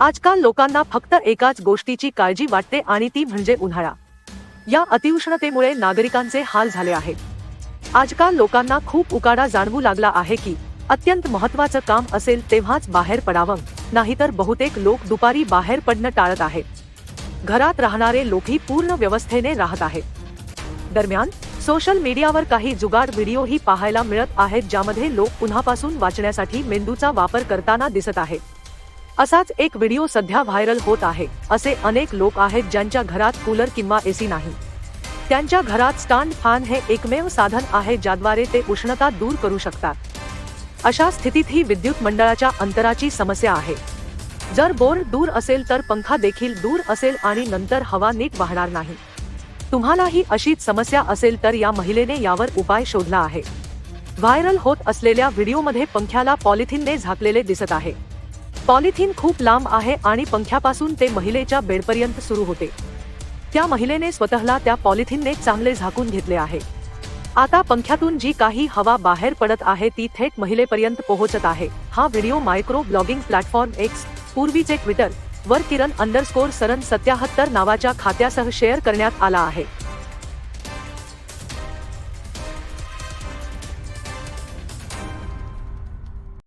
आजकाल लोकांना फक्त एकाच गोष्टीची काळजी वाटते आणि ती म्हणजे उन्हाळा. या अतिउष्णतेमुळे नागरिकांचे हाल झाले आहेत. आजकाल लोकांना खूप उकाडा जाणवू लागला आहे की अत्यंत महत्वाचं काम असेल तेव्हाच बाहेर पडावं नाहीतर बहुतेक लोक दुपारी बाहेर पडणं टाळत आहेत. घरात राहणारे लोकही पूर्ण व्यवस्थेने राहत आहेत. दरम्यान सोशल मीडियावर काही जुगाड व्हिडिओही पाहायला मिळत आहेत ज्यामध्ये लोक उन्हापासून वाचण्यासाठी मेंदूचा वापर करताना दिसत आहेत. असाच एक व्हिडिओ सध्या व्हायरल होत आहे असे अनेक लोक आहेत ज्यांच्या घरात कूलर किंवा एसी नाही. त्यांच्या घरात स्टँड फॅन हे एकमेव साधन आहे ज्याद्वारे ते उष्णता दूर करू शकतात. अशा स्थितीत ही विद्युत मंडळाच्या अंतराची समस्या आहे. जर बोर्ड दूर असेल तर पंखा देखील दूर असेल आणि नंतर हवा नीट वाहणार नाही. तुम्हालाही अशीच समस्या असेल तर या महिलेने यावर उपाय शोधला आहे. व्हायरल होत असलेल्या व्हिडिओमध्ये पंख्याला पॉलिथिनने झाकलेले दिसत आहे. पॉलिथिन खूप लांब आहे आणि पंख्यापासून ते महिलेच्या बेडपर्यंत सुरू होते. त्या महिलेने स्वतःला त्या पॉलिथिनने चांगले झाकून घेतले आहे. आता पंख्यातून जी काही हवा बाहेर पडत आहे ती थेट महिलेपर्यंत पोहोचत आहे. हा video micro blogging platform X पूर्वीचे ट्विटर वर किरण अंडरस्कोर सरन सत्याहत्तर नावाच्या खात्यासह शेअर करण्यात आला आहे.